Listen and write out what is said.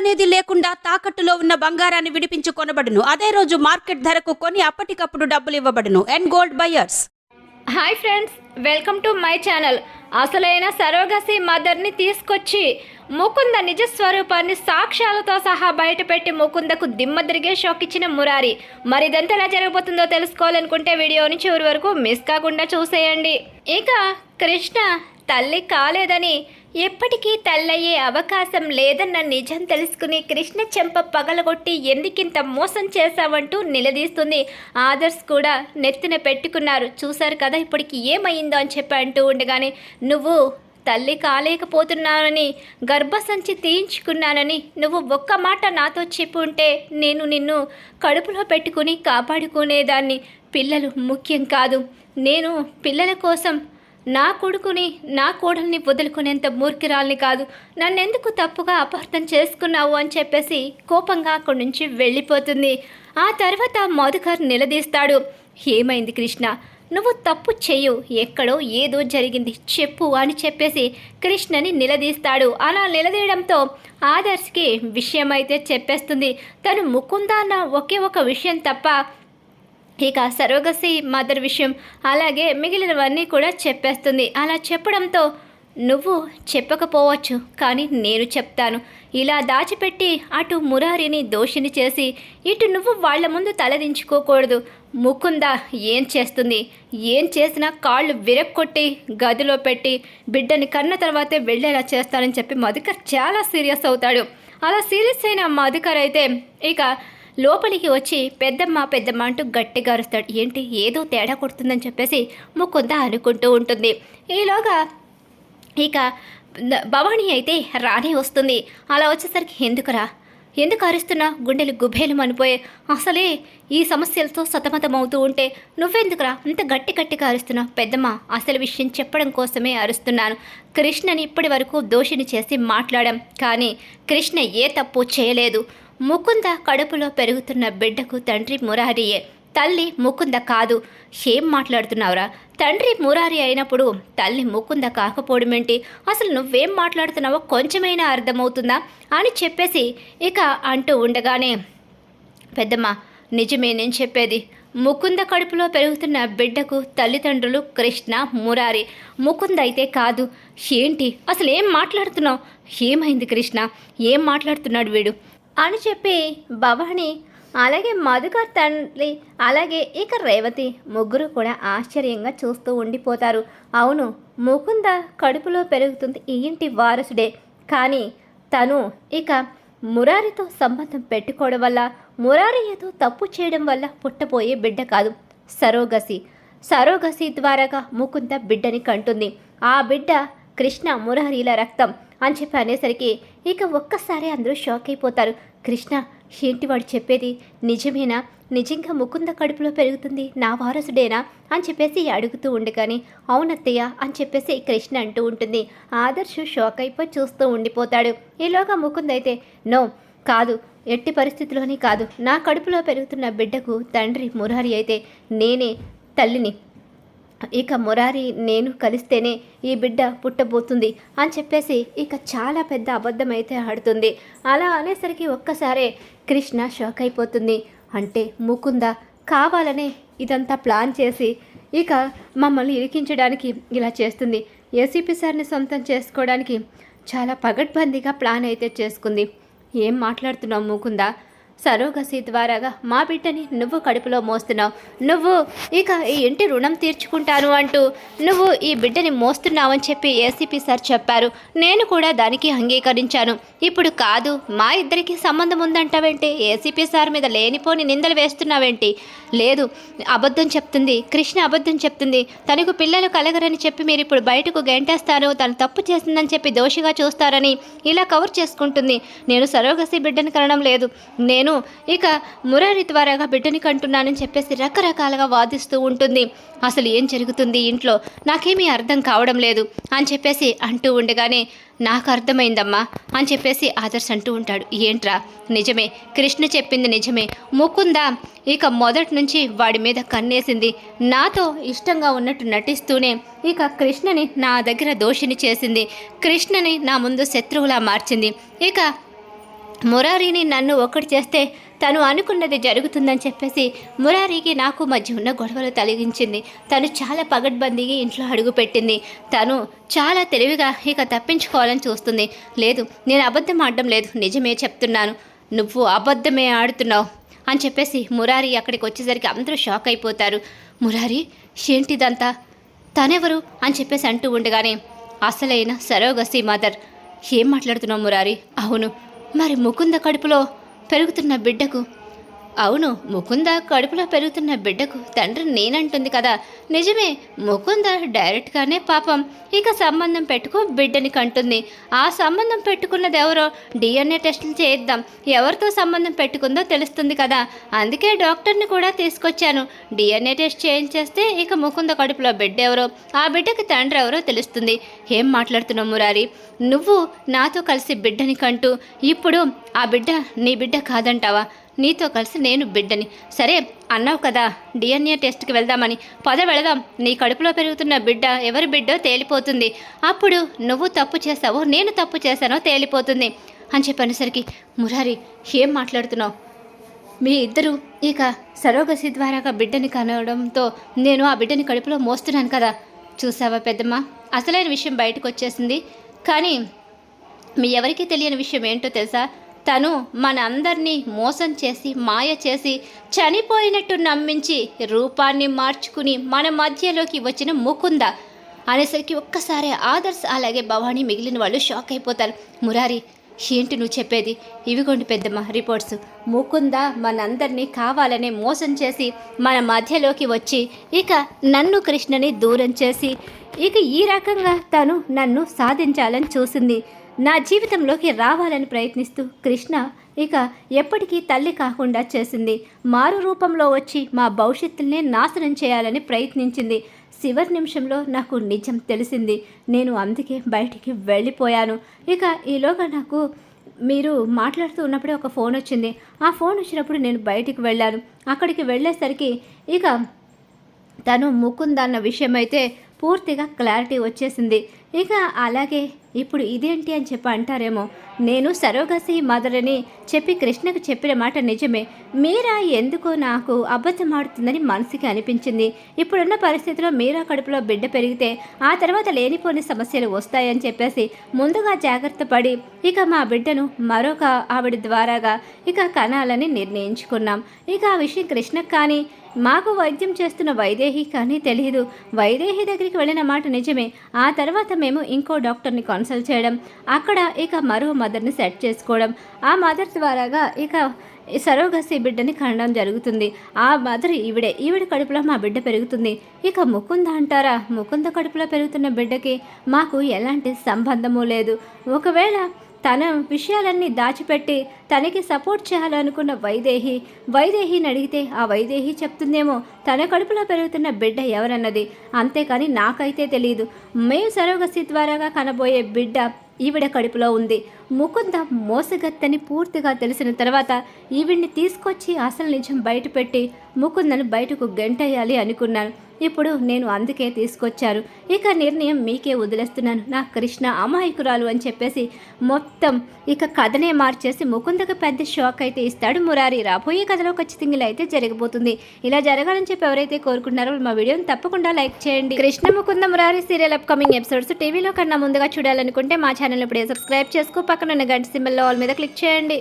అనేది లేకుండా తాకట్టులో ఉన్న బంగారాన్ని విడిపించి కొనబడును. అదే రోజు మార్కెట్ ధరకు కొని అప్పటికప్పుడు డబ్బులు ఇవ్వబడును. And gold buyers hi friends welcome to my channel అసలైన సరోగసి మదర్ని తీసుకొచ్చి ముకుంద నిజ స్వరూపాన్ని సాక్ష్యాలతో సహా బయటపెట్టి ముకుందకు దిమ్మ తిరిగే షాక్ ఇచ్చిన మురారి. మరి ఇదంతా ఎలా జరగబోతుందో తెలుసుకోవాలనుకుంటే వీడియోని చివరి వరకు మిస్ కాకుండా చూసేయండి. ఇక కృష్ణ తల్లి కాలేదని ఎప్పటికీ తల్లయ్యే అవకాశం లేదన్న నిజం తెలుసుకుని కృష్ణ చెంప పగలగొట్టి ఎందుకింత మోసం చేశావంటూ నిలదీస్తుంది. ఆదర్శ్ కూడా నెత్తిన పెట్టుకున్నారు. చూశారు కదా ఇప్పటికి ఏమైందో అని చెప్పి అంటూ ఉండగానే నువ్వు తల్లి కాలేకపోతున్నానని గర్భసంచి తీయించుకున్నానని నువ్వు ఒక్క మాట నాతో చెప్పు ఉంటే నేను నిన్ను కడుపులో పెట్టుకుని కాపాడుకునేదాన్ని. పిల్లలు ముఖ్యం కాదు. నేను పిల్లల కోసం నా కొడుకుని నా కోడల్ని వదులుకునేంత మూర్ఖిరాల్ని కాదు. నన్నెందుకు తప్పుగా అపార్థం చేసుకున్నావు అని చెప్పేసి కోపంగా అక్కడి నుంచి వెళ్ళిపోతుంది. ఆ తర్వాత మధుకర్ నిలదీస్తాడు. ఏమైంది కృష్ణ? నువ్వు తప్పు చెయ్యు. ఎక్కడో ఏదో జరిగింది చెప్పు అని చెప్పేసి కృష్ణని నిలదీస్తాడు. అలా నిలదీయడంతో ఆదర్శ్కి విషయం అయితే చెప్పేస్తుంది. తను ముకుందా అన్న ఒకే ఒక విషయం తప్ప ఇక సరోగసి మదర్ విషయం అలాగే మిగిలినవన్నీ కూడా చెప్పేస్తుంది. అలా చెప్పడంతో నువ్వు చెప్పకపోవచ్చు కానీ నేను చెప్తాను. ఇలా దాచిపెట్టి అటు మురారిని దోషిని చేసి ఇటు నువ్వు వాళ్ళ ముందు తలదించుకోకూడదు. ముకుంద ఏం చేస్తుంది? ఏం చేసినా కాళ్ళు విరక్కొట్టి గదిలో పెట్టి బిడ్డని కన్న తర్వాతే వెళ్ళేలా చేస్తానని చెప్పి మధుకర్ చాలా సీరియస్ అవుతాడు. అలా సీరియస్ అయిన మధుకర్ అయితే ఇక లోపలికి వచ్చి పెద్దమ్మ పెద్దమ్మ అంటూ గట్టిగా అరుస్తాడు. ఏంటి? ఏదో తేడా కొడుతుందని చెప్పేసి ముకుంద అనుకుంటూ ఉంటుంది. ఈలోగా ఇక భవాని భవానీ అయితే రానే వస్తుంది. అలా వచ్చేసరికి ఎందుకురా? ఎందుకు అరుస్తున్నా? గుండెలు గుబేలు అనిపోయే అసలే ఈ సమస్యలతో సతమతమవుతూ ఉంటే నువ్వెందుకురా? అంత గట్టి గట్టిగా అరుస్తున్నావు పెద్దమ్మ అసలు విషయం చెప్పడం కోసమే అరుస్తున్నాను. కృష్ణని ఇప్పటి వరకు దోషిని చేసి మాట్లాడాం. కానీ కృష్ణ ఏ తప్పు చేయలేదు. ముకుంద కడుపులో పెరుగుతున్న బిడ్డకు తండ్రి మురారియే. తల్లి ముకుంద కాదు. ఏం మాట్లాడుతున్నావురా? తండ్రి మురారి అయినప్పుడు తల్లి ముకుంద కాకపోవడమేంటి అసలు నువ్వేం మాట్లాడుతున్నావో కొంచెమైనా అర్థమవుతుందా? అని చెప్పేసి ఇక అంటూ ఉండగానే పెద్దమ్మ నిజమే నేను చెప్పేది. ముకుంద కడుపులో పెరుగుతున్న బిడ్డకు తల్లిదండ్రులు కృష్ణ మురారి. ముకుంద అయితే కాదు. ఏంటి? అసలు ఏం మాట్లాడుతున్నావు? ఏమైంది కృష్ణ? ఏం మాట్లాడుతున్నాడు వీడు? అని చెప్పి భవాని అలాగే మధుకర్ తండ్రి అలాగే ఇక రేవతి ముగ్గురు కూడా ఆశ్చర్యంగా చూస్తూ ఉండిపోతారు. అవును ముకుంద కడుపులో పెరుగుతుంది ఈ ఇంటి వారసుడే. కానీ తను ఇక మురారితో సంబంధం పెట్టుకోవడం వల్ల మురారి ఏదో తప్పు చేయడం వల్ల పుట్టబోయే బిడ్డ కాదు సరోగసి. సరోగసి ద్వారాగా ముకుంద బిడ్డని కంటుంది. ఆ బిడ్డ కృష్ణ మురారీల రక్తం అని చెప్పి అనేసరికి ఇక ఒక్కసారి అందరూ షాక్ అయిపోతారు. కృష్ణ ఏంటి వాడు చెప్పేది? నిజమేనా? నిజంగా ముకుంద కడుపులో పెరుగుతుంది నా వారసుడేనా? అని చెప్పేసి అడుగుతూ ఉండగానే అవునత్తయ్య అని చెప్పేసి కృష్ణ అంటూ ఉంటుంది. ఆదర్శ్ షాక్ అయిపోయి చూస్తూ ఉండిపోతాడు. ఈలోగా ముకుంద అయితే నో కాదు. ఎట్టి పరిస్థితిలోని కాదు. నా కడుపులో పెరుగుతున్న బిడ్డకు తండ్రి మురారి అయితే నేనే తల్లిని. ఇక మురారి నేను కలిస్తేనే ఈ బిడ్డ పుట్టబోతుంది అని చెప్పేసి ఇక చాలా పెద్ద అబద్ధమైతే ఆడుతుంది. అలా అనేసరికి ఒక్కసారే కృష్ణ షాక్ అయిపోతుంది. అంటే ముకుంద కావాలనే ఇదంతా ప్లాన్ చేసి ఇక మమ్మల్ని ఇరికించడానికి ఇలా చేస్తుంది. ఏసీపీ సార్ని సొంతం చేసుకోవడానికి చాలా పగడ్బందీగా ప్లాన్ అయితే చేసుకుంది. ఏం మాట్లాడుతున్నావు ముకుందా? సరోగసి ద్వారాగా మా బిడ్డని నువ్వు కడుపులో మోస్తున్నావు. నువ్వు ఇక ఈ ఇంటి రుణం తీర్చుకుంటాను అంటూ నువ్వు ఈ బిడ్డని మోస్తున్నావని చెప్పి ఏసీపీ సార్ చెప్పారు. నేను కూడా దానికి అంగీకరించాను. ఇప్పుడు కాదు మా ఇద్దరికి సంబంధం ఉందంటావేంటి? ఏసీపీ సార్ మీద లేనిపోని నిందలు వేస్తున్నావేంటి? లేదు అబద్ధం చెప్తుంది కృష్ణ అబద్ధం చెప్తుంది. తనకు పిల్లలు కలగరని చెప్పి మీరు ఇప్పుడు బయటకు గెంటేస్తారు తను తప్పు చేసిందని చెప్పి దోషిగా చూస్తారని ఇలా కవర్ చేసుకుంటుంది. నేను సరోగసి బిడ్డని కనడం లేదు. నేను ఇక మురారి ద్వారాగా బిడ్డని కంటున్నానని చెప్పేసి రకరకాలుగా వాదిస్తూ ఉంటుంది. అసలు ఏం జరుగుతుంది ఇంట్లో? నాకేమీ అర్థం కావడం లేదు అని చెప్పేసి అంటూ ఉండగానే నాకు అర్థమైందమ్మా అని చెప్పేసి ఆదర్శ్ అంటూ ఉంటాడు. ఏంట్రా? నిజమే. కృష్ణ చెప్పింది నిజమే. ముకుందా ఇక మొదటి నుంచి వాడి మీద కన్నేసింది. నాతో ఇష్టంగా ఉన్నట్టు నటిస్తూనే ఇక కృష్ణని నా దగ్గర దోషిని చేసింది. కృష్ణని నా ముందు శత్రువులా మార్చింది. ఇక మురారిని నన్ను ఒకటి చేస్తే తను అనుకున్నది జరుగుతుందని చెప్పేసి మురారికి నాకు మధ్య ఉన్న గొడవలు తొలగించింది. తను చాలా పగడ్బందీగా ఇంట్లో అడుగుపెట్టింది తను చాలా తెలివిగా ఇక తప్పించుకోవాలని చూస్తుంది. లేదు నేను అబద్ధం ఆడడం లేదు. నిజమే చెప్తున్నాను. నువ్వు అబద్ధమే ఆడుతున్నావు అని చెప్పేసి మురారి అక్కడికి వచ్చేసరికి అందరూ షాక్ అయిపోతారు. మురారి ఏంటిదంతా? తనెవరు? అని చెప్పేసి అంటూ ఉండగానే అసలైన సరోగసి మదర్. ఏం మాట్లాడుతున్నావు మురారి? అవును మరి ముకుంద కడుపులో పెరుగుతున్న బిడ్డకు అవును ముకుంద కడుపులో పెరుగుతున్న బిడ్డకు తండ్రి నేనంటుంది కదా. నిజమే ముకుంద డైరెక్ట్గానే పాపం. ఇక సంబంధం పెట్టుకో బిడ్డని కంటుంది. ఆ సంబంధం పెట్టుకున్నది ఎవరో డిఎన్ఏ టెస్టులు చేయిద్దాం. ఎవరితో సంబంధం పెట్టుకుందో తెలుస్తుంది కదా. అందుకే డాక్టర్ని కూడా తీసుకొచ్చాను. డిఎన్ఏ టెస్ట్ చేయించేస్తే ఇక ముకుంద కడుపులో బిడ్డ ఎవరో ఆ బిడ్డకి తండ్రి ఎవరో తెలుస్తుంది. ఏం మాట్లాడుతున్నావు మురారి? నువ్వు నాతో కలిసి బిడ్డని కంటూ. ఇప్పుడు ఆ బిడ్డ నీ బిడ్డ కాదంటావా? నీతో కలిసి నేను బిడ్డని. సరే అన్నావు కదా డిఎన్ఏ టెస్ట్కి వెళ్దామని. పద వెళదాం. నీ కడుపులో పెరుగుతున్న బిడ్డ ఎవరి బిడ్డో తేలిపోతుంది. అప్పుడు నువ్వు తప్పు చేసావో నేను తప్పు చేశానో తేలిపోతుంది. అని చెప్పనేసరికి మురారి ఏం మాట్లాడుతున్నావు? మీ ఇద్దరు ఇక సరోగసి ద్వారాగా బిడ్డని కనడంతో నేను ఆ బిడ్డని కడుపులో మోస్తున్నాను కదా. చూసావా పెద్దమ్మ? అసలైన విషయం బయటకు వచ్చేసింది కానీ మీ ఎవరికీ తెలియని విషయం ఏంటో తెలుసా? తను మన అందరినీ మోసం చేసి మాయ చేసి చనిపోయినట్టు నమ్మించి రూపాన్ని మార్చుకుని మన మధ్యలోకి వచ్చిన ముకుంద. అనేసరికి ఒక్కసారి ఆదర్శ్ అలాగే భవానీ మిగిలిన వాళ్ళు షాక్ అయిపోతారు. మురారి ఏంటి నువ్వు చెప్పేది? ఇవిగోండి పెద్దమ్మ రిపోర్ట్స్ ముకుంద మనందరినీ కావాలనే మోసం చేసి మన మధ్యలోకి వచ్చి ఇక నన్ను కృష్ణని దూరం చేసి ఇక ఈ రకంగా తను నన్ను సాధించాలని చూసింది. నా జీవితంలోకి రావాలని ప్రయత్నిస్తూ కృష్ణ ఇక ఎప్పటికీ తల్లి కాకుండా చేసింది. మారు రూపంలో వచ్చి మా భవిష్యత్తునే నాశనం చేయాలని ప్రయత్నించింది. చివరి నిమిషంలో నాకు నిజం తెలిసింది. నేను అందుకే బయటికి వెళ్ళిపోయాను. ఇక ఈలోగా నాకు మీరు మాట్లాడుతూ ఉన్నప్పుడే ఒక ఫోన్ వచ్చింది. ఆ ఫోన్ వచ్చినప్పుడు నేను బయటికి వెళ్ళాను. అక్కడికి వెళ్ళేసరికి ఇక తను ముకుందన్న విషయం అయితే పూర్తిగా క్లారిటీ వచ్చేసింది. ఇక అలాగే ఇప్పుడు ఇదేంటి అని చెప్పి అంటారేమో. నేను సరోగసి మదరని చెప్పి కృష్ణకు చెప్పిన మాట నిజమే. మీరా ఎందుకో నాకు అబద్ధం ఆడుతుందని మనసుకి అనిపించింది. ఇప్పుడున్న పరిస్థితిలో మీరా కడుపులో బిడ్డ పెరిగితే ఆ తర్వాత లేనిపోని సమస్యలు వస్తాయని చెప్పేసి ముందుగా జాగ్రత్త పడి ఇక మా బిడ్డను మరొక ఆవిడ ద్వారాగా ఇక కనాలని నిర్ణయించుకున్నాం. ఇక ఆ విషయం కృష్ణకు కానీ మాకు వైద్యం చేస్తున్న వైదేహి కానీ తెలియదు వైదేహి దగ్గరికి వెళ్ళిన మాట నిజమే. ఆ తర్వాత మేము ఇంకో డాక్టర్ని కన్సల్ట్ చేయడం అక్కడ ఇక మరో మదర్ని సెట్ చేసుకోవడం. ఆ మదర్ ద్వారాగా ఇక సరోగసి బిడ్డని కనడం జరుగుతుంది. ఆ మదర్ ఈవిడే ఈవిడ కడుపులో మా బిడ్డ పెరుగుతుంది. ఇక ముకుంద అంటారా? ముకుంద కడుపులో పెరుగుతున్న బిడ్డకి మాకు ఎలాంటి సంబంధము లేదు. ఒకవేళ తన విషయాలన్నీ దాచిపెట్టి తనకి సపోర్ట్ చేయాలనుకున్న వైదేహి వైదేహిని అడిగితే ఆ వైదేహి చెప్తుందేమో తన కడుపులో పెరుగుతున్న బిడ్డ ఎవరన్నది. అంతేకాని నాకైతే తెలియదు మేము సరోగసి ద్వారాగా కనబోయే బిడ్డ ఈవిడ కడుపులో ఉంది. ముకుంద మోసగత్తని పూర్తిగా తెలిసిన తర్వాత ఈవిడ్ని తీసుకొచ్చి అసలు నిజం బయటపెట్టి ముకుందను బయటకు గెంటేయాలి అనుకున్నాను. ఇప్పుడు నేను అందుకే తీసుకొచ్చారు. ఇక నిర్ణయం మీకే వదిలేస్తున్నాను. నా కృష్ణ అమాయకురాలు అని చెప్పేసి మొత్తం ఇక కథనే మార్చేసి ముకుందకు పెద్ద షాక్ అయితే ఇస్తాడు మురారి. రాబోయే కథలో ఖచ్చితంగా ఇలా అయితే జరగబోతుంది ఇలా జరగాలని చెప్పి ఎవరైతే కోరుకుంటున్నారో మా వీడియోని తప్పకుండా లైక్ చేయండి. Krishna Mukunda Murari serial upcoming episodes టీవీలో కన్నా ముందుగా చూడాలనుకుంటే మా ఛానల్ ఇప్పుడే సబ్స్క్రైబ్ చేసుకో. పక్కన ఉన్న గంట సింబల్లో ఆల్ మీద క్లిక్ చేయండి.